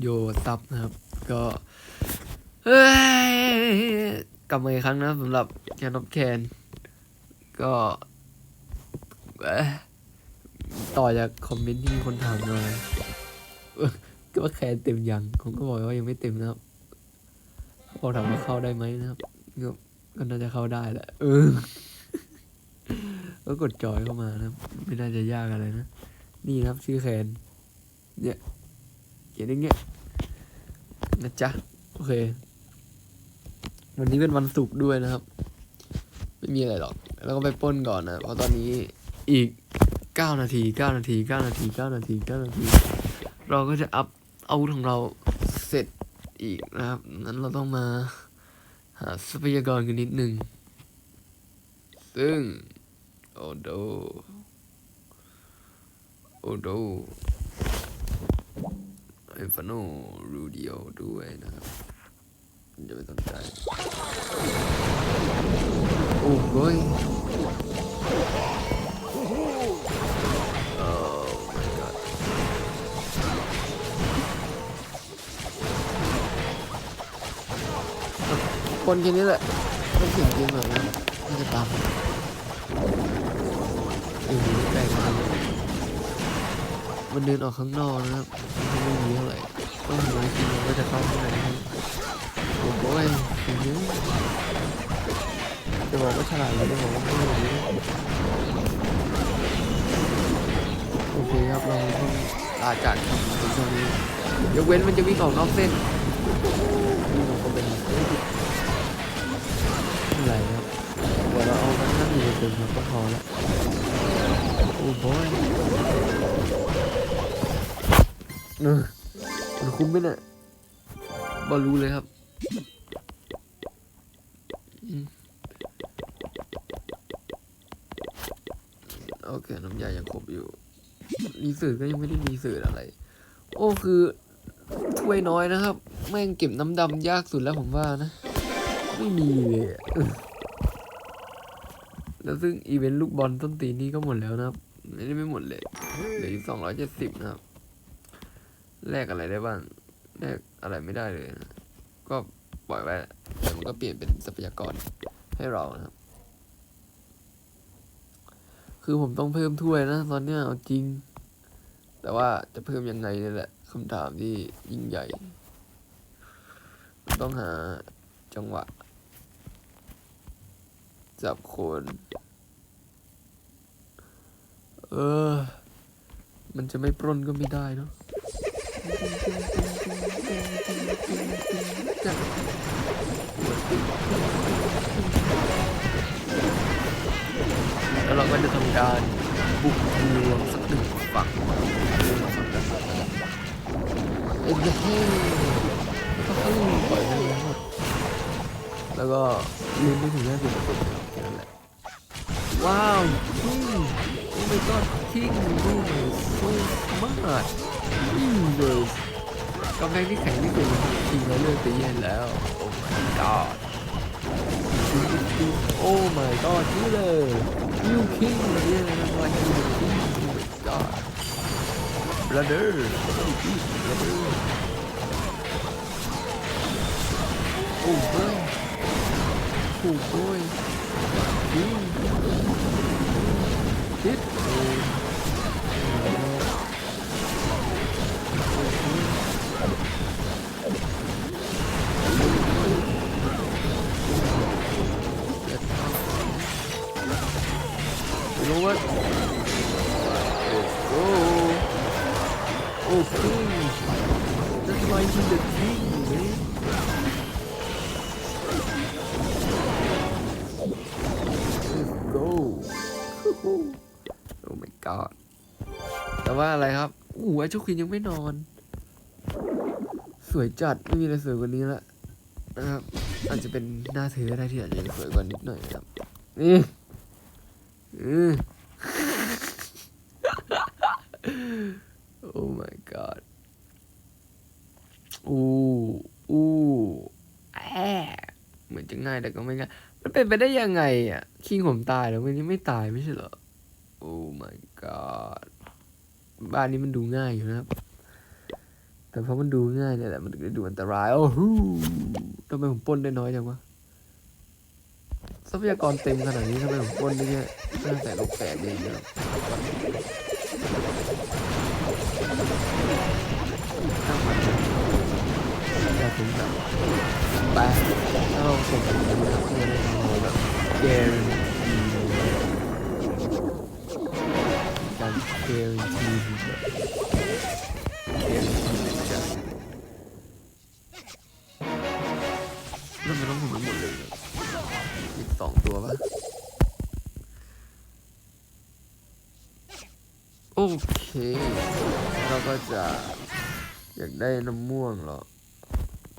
โยซับนะครับ ก็เฮ้ยกลับมาอีกครั้งนะสำหรับแคนอฟแคน ก็เอ้ยต่อจากคอมเมนต์ที่มีคนถามมาก็ว่าแคนเต็มยังผมก็บอกว่ายังไม่เต็มนะครับเขาบอถามว่าเข้าได้ไหมนะครับก็น่าจะเข้าได้แหละเออก็กดจอยเข้ามานะไม่น่าจะยากอะไรนะ นี่นะครับชื่อแคนเนี่ย ขียนอย่างเงี้ยนะจ๊ะโอเค วันนี้เป็นวันศุกร์ด้วยนะครับ ไม่มีอะไรหรอก แล้วก็ไปป้นก่อนนะเพราะตอนนี้อีกเก้านาทีเก้านาทีเก้านาทีเก้านาทีเก้านาที เราก็จะอัพอาวุธของเราเสร็จอีกนะครับ นั้นเราต้องมาหาทรัพยากรกันนิดนึง ซึ่ง โอโด โอโด ไอฟาโนรูดิโอด้วยนะครับอย่าไปสนใจ โอ้ยโอ้ my god คนแค่นี้แหละไม่เสียงเกมแบบนั้นไม่จะตามออ มันเดินออกข้างนอกนะครับไม่มีเท่าไหร่ก็หาจริงมันก็จะเข้าข้างในโอ้โหอย่างนี้จะบอกว่าฉลาดหรือจะบอกว่าไม่รู้โอเคครับเราต้องลาจากในช่วงนี้ยกเว้นมันจะวิ่งออกนอกเส้นนี่มันก็เป็นอะไรครับเดี๋ยวเราเอามันนั่งอยู่เต็มๆก็พอและ โอ้โหเออมันคุ้มไหมเนี่ยบอรู้เลยครับโอเค น้ำยายังครบอยู่ รีสิร์ชก็ยังไม่ได้รีสิร์ชอะไร โอ้คือถ้วยน้อยนะครับ แม่งเก็บน้ำดำยากสุดแล้วผมว่านะ ไม่มีเลยแล้วซึ่งอีเวนต์ลูกบอลต้นตีนนี่ก็หมดแล้วนะครับ ไม่ได้ไม่หมดเลยเหลืออีกสองร้อยเจ็ดสิบนะครับ แลกอะไรได้บ้าง แลกอะไรไม่ได้เลยนะ ก็ปล่อยไว้แต่มันก็เปลี่ยนเป็นทรัพยากรให้เรานะครับ คือผมต้องเพิ่มถ้วยนะ ตอนเนี้ยเอาจริง แต่ว่าจะเพิ่มยังไงนี่แหละคำถามที่ยิ่งใหญ่ ต้องหาจังหวะจับคน เออ มันจะไม่ปล้นก็ไม่ได้เนาะแล้วเราก็จะทำการบุกทะลวงสักหนึ่งฝั่งเอ็นจะให้ก็ให้ปล่อยไปเลยหมดแล้วก็ลืมไม่ถึงห้าสิบเปอร์เซ็นต์แค่นั้นแหละว้าวคิงโอ้ my god คิงนี่ so smart อืมเดยกำแพงที่แข็งที่สุดคิงเราเลือกไปเย็นแล้ว โอ้ my god โอ้ my god นี่เลยยูคิงมาเนี่ยนะมายูคิงโอ้ my god brother brother โอ้เบ้ยโอ้โบ้ย King. Hit. You know what? Let's go. Oh, king. That's why he's the king, man. Let's go โอ้ my god แต่ว่าอะไรครับอู้ไอ้เจ้าควีนยังไม่นอน สวยจัดไม่มีอะไรสวยกว่านี้ละนะครับอาจจะเป็นหน้าเธอได้ที่อาจจะสวยกว่านิดหน่อยนะครับนี่อือโอ้ my god อู้อู้แอะเหมือนจะง่ายแต่ก็ไม่ง่ายมันเป็นไปได้ยังไงอะคิงผมตายแล้วมันยังไม่ตายไม่ใช่เหรอ โอ้ my god บ้านนี้มันดูง่ายอยู่นะครับ แต่เพราะมันดูง่ายเนี่ยแหละมันถึงได้ดูอันตราย โอ้โหทำไมผมป้นได้น้อยจังวะ ทรัพยากรเต็มขนาดนี้ทำไมผมป้นได้แค่ตั้งแต่ลบแปดเองนี่ยตั้งมันแต่ผมแบบแปดถ้าเราส่งแบบนี้นะครับเพื่อให้เราแบบเกม การเกมทีมแบบเกมทีมจะแล้วมันต้องหมุนหมดเลยเหรออีกสองตัวปะโอเค เราก็จะอยากได้น้ำม่วงเหรอ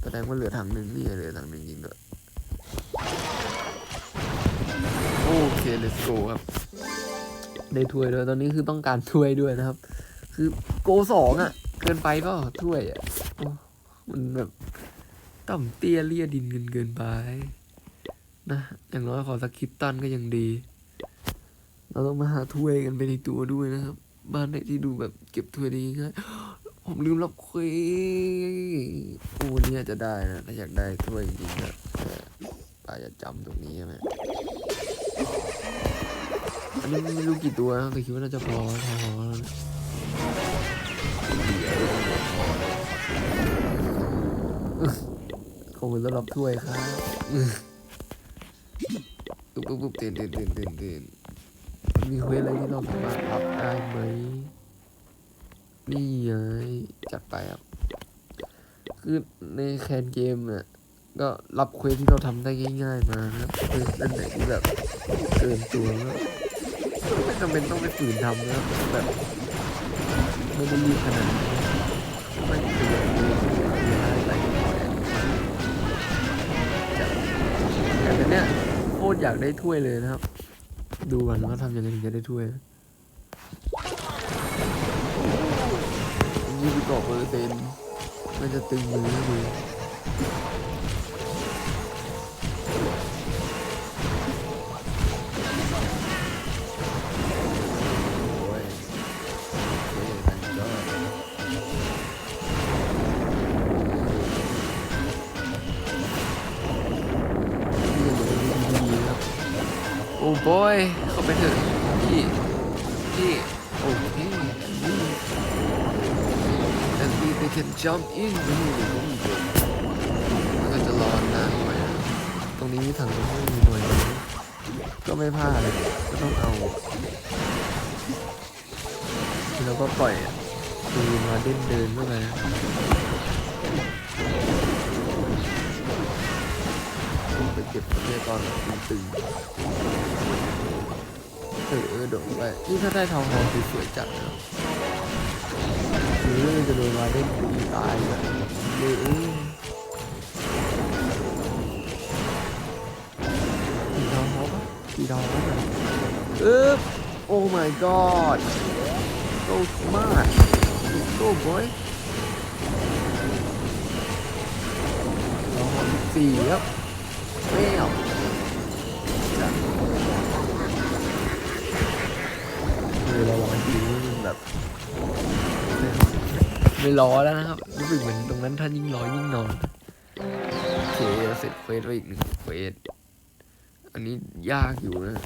แสดงว่าเหลือถังหนึ่งนี่เหลือถังหนึ่งจริงด้วยโอเค let's go ครับ ได้ถ้วยด้วย ตอนนี้คือต้องการถ้วยด้วยนะครับ คือโกสองอะ เกินไปเปล่าถ้วยอะมันแบบต่ำเตี้ยเลี่ยดินเกินเกินไปนะอย่างน้อยขอสักคิดตันก็ยังดี เราต้องมาหาถ้วยกันไปในตัวด้วยนะครับ บ้านไหนที่ดูแบบเก็บถ้วยด้ง่ายผมลืมรับควสโอ้วันนี้อาจะได้นะถ้าอยากได้ถ้วยจริงๆนะแต่อาจจะจำตรงนี้ใช่ไหม อันนี้ไม่รู้กี่ตัวนะแต่คิดว่าน่าจะพอพอแล้วนขอบคุณสำหรับถ้วยครับปุ๊บปุ๊บปุ๊บเต้นเต้นเต้นเต้นเต้นมีเควสอะไรที่เราสามารถรับได้ไหมนี่ไงจัดไปครับคือในแคนเกมอะก็รับเควสที่เราทำได้ง่าย ๆ มาครับคืออันไหนที่แบบเกินตัวก็ ไม่จำเป็นต้องไปฝืนทำนะครับแบบไม่ได้รีบขนาดนั้นไม่คือแบบมีมีอะไรใส่แต่เนเนี้ยโคตรอยากได้ถ้วยเลยนะครับ ดูก่อนว่าทำยังไงถึงจะได้ถ้วยยี่สิบกว่าเปอร์เซ็นต์มันจะตึงมือดู โอ้ยเข้าไปเถอะพี่พี่โอเคนี่ and we they can jump in นี่มันก็จะรอนานหน่อยตรงนี้ถังน้ำมันมีหน่อยก็ไม่พลาดเลยก็ต้องเอาแล้วก็ปล่อยปืนมาเดินเดินเข้าไปนะไป เก็บทรัพยากรแบบตึงๆเออเอโดดไปนี่ถ้าได้ทองทองสวยๆจัดนะหรือมันจะโดนมาเล่นตีตายแบบเลยเอ้ยตีดาวเขาปะตีดาวเขาปะเอ๊บโอ้ my god so smart so boy เราหอมสี่ครับ แมวจัดคือเราหวังดีนี่มันแบบไม่รอแล้วนะครับรู้สึกเหมือนตรงนั้นถ้ายิ่งรอยิ่งนอนโอเคเสร็จเฟสไปอีกหนึ่งเฟสอันนี้ยากอยู่นะ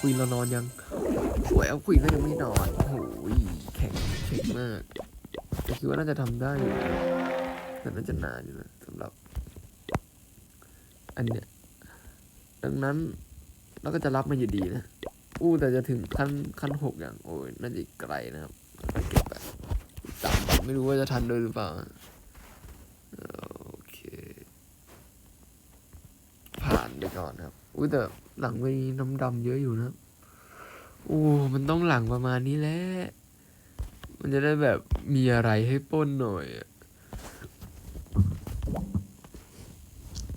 คุยเรานอนยังสวยเอาคุยก็ยังไม่นอนโอ้โหแข็งแข็งมากแต่คิดว่าน่าจะทำได้อยู่นะแต่น่าจะนานอยู่นะสำหรับ อันเนี้ยดังนั้นเราก็จะรับมันอยู่ดีนะ อู้แต่จะถึงขั้นขั้นหกอย่าง โอ้ยน่าจะไกลนะครับเก็บไปต่ำไม่รู้ว่าจะทันด้วยหรือเปล่าโอเค ผ่านไปก่อนครับ อุ้ยแต่หลังมีน้ำดำเยอะอยู่นะครับโอ้มันต้องหลังประมาณนี้แหละมันจะได้แบบมีอะไรให้ป้นหน่อยอะ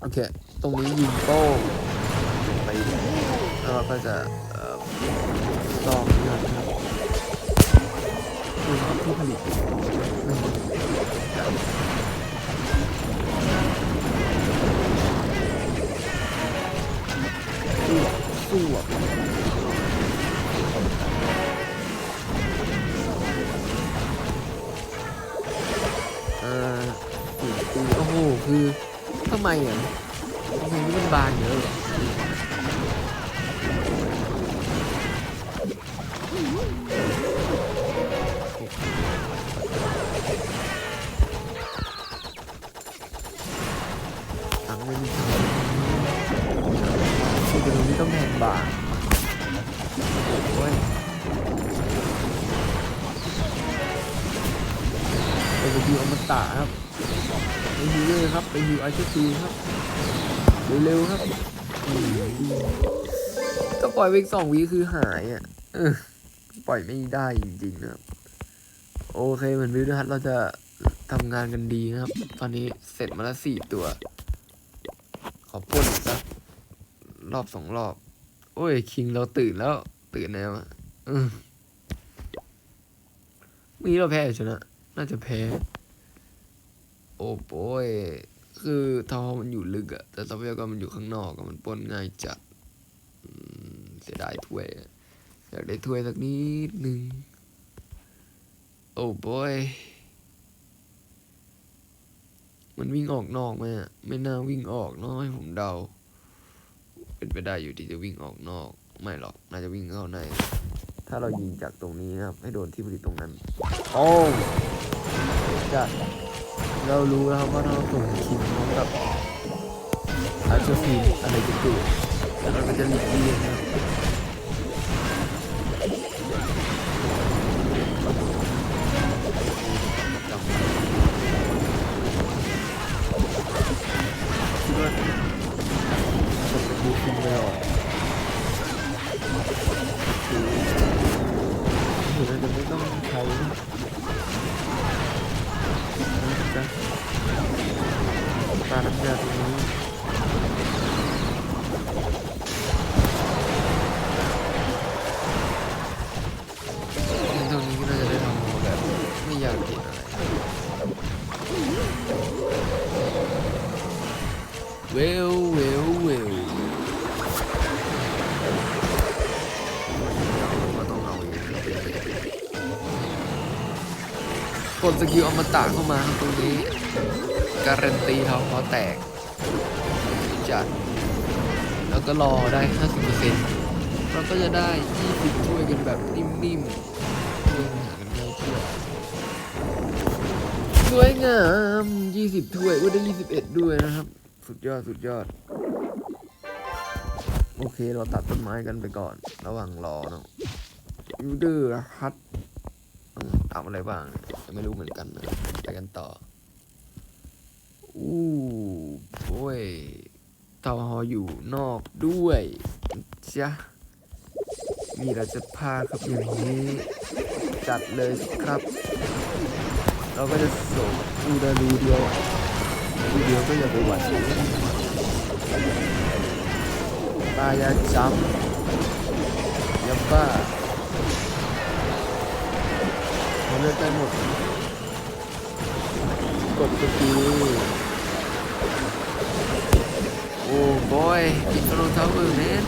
โอเค ตรงนี้ยิงโป้งไปแล้วเราก็จะเอ่อลองนี่อนะครับดูครับผู้ผลิตสู้สู้อะคือทำไมอะังไม่มีถังคือตรงนี้ต้องแทนบานโอ้ยไปฮิวอมตะครับไปฮิวเลยครับไปฮิวไอเชฟีครับเร็วๆครับอืมก็ปล่อยไปอีกสองวิคือหายอะปล่อยไม่ได้จริงๆนะครับ โอเคเหมือนวิวนะครับเราจะทำงานกันดีนะครับ ตอนนี้เสร็จมาแล้วสี่ตัว ขอพ่นอีกสักรอบสองรอบ โอ้ย คิงเราตื่นแล้ว ตื่นแล้วอะอืมเมื่อกี้เราแพ้ชนะ น่าจะแพ้ โอ้โป้ย คือทอมันอยู่ลึกอะแต่ทรัพยากรมันอยู่ข้างนอกอะมันป้นง่ายจัดเสียดายถ้วย อยากได้ถ้วยสักนิดหนึ่งโอ้โป้ย มันวิ่งออกนอกไหมอะไม่น่าวิ่งออกเนาะให้ผมเดา เป็นไปได้อยู่ที่จะวิ่งออกนอก ไม่หรอก น่าจะวิ่งเข้าใน ถ้าเรายิงจากตรงนี้นะครับ ให้โดนที่ผลิตตรงนั้น โอ้จัดเรารู้แล้วครับว่าเราส่งคิมพร้อมกับอาร์เชอร์ฟีนอะไรจะเกิดแล้วเราก็จะหลีกเลี่ยงนะ เวลเวลเวลก็ต้องเอาเองกดสกิลอมตะเข้ามาครับตรงนี้ การันตีทองพอแตก จัด แล้วก็รอได้ 50%เราก็จะได้ 20ถ้วยกันแบบนิ่มๆเรื่องหากันง่ายเชื่อสวยงาม 20 ถ้วยอุ้ยได้ 21 ด้วยนะครับ สุดยอดสุดยอด โอเคเราตัดต้นไม้กันไปก่อน ระหว่างรอเนาะยูเดอร์ฮัทต้องทำอะไรบ้างยังไม่รู้เหมือนกันนะไปกันต่อ อู้โอ้ยเตาหออยู่นอกด้วยจ้ะมีเราชพาครับอย่างนี้ จัดเลยครับ เราก็จะส่งอูดารูเดียว อูเดียวก็อย่าไปหวั่นตายาจำยับบ้าเขาเลือกได้หมดกดสกิลโอ้บอยอินโทรทาวเวอร์แมน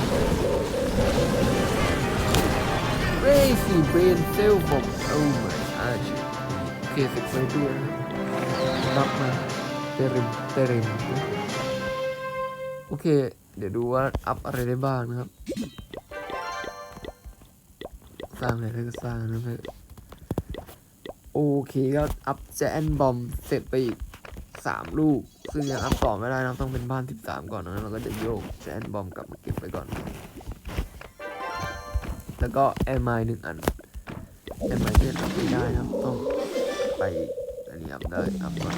เรซี่เบรนเซลผมโอ้ไม่อาชเคสิบไปด้วยนับมา เตริมเตริมโอเค เดี๋ยวดูว่าอัพอะไรได้บ้างนะครับ สร้างอะไรก็สร้างนะเพื่อนโอเคก็อัพแจนบอมเสร็จไปอีกสามลูก ซึ่งยังอัพต่อไม่ได้นะต้องเป็นบ้าน13ก่อนนะเราก็จะโยกแจนบอมกลับมาเก็บไว้ก่อน แล้วก็แอร์ไมล์หนึ่งอันแอร์ไมล์ที่อัพไม่ได้นะครับต้องไป อันนี้อัพได้อัพมา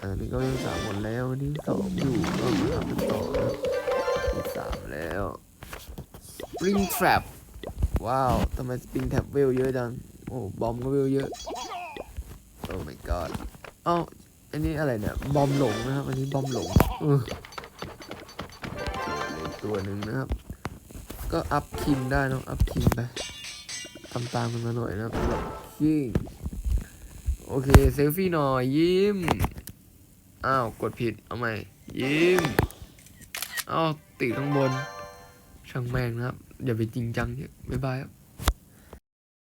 อันนี้ก็ยังสามหมดแล้วอันนี้สองอยู่ก็มาอัพกันต่อนะที่สามแล้ว Spring Trap ว้าวทำไมสปริงแท็บเวลเยอะจังโอ้บอมก็เวลเยอะโอ้ my god เอ้าอันนี้อะไรเนี่ยบอมหลงนะครับอันนี้บอมหลงเอออีกตัวหนึ่งนะครับ ก็อัพคิมได้เนอะอัพคิมไป ทำตามกันมาหน่อยนะครับยิ่งโอเคเซลฟี่หน่อยยิ้ม อ้าวกดผิดเอาใหม่ ยิ้มอ้าวติดข้างบน ช่างแม่งนะครับ อย่าไปจริงจังเนี่ยบ๊ายบายครับ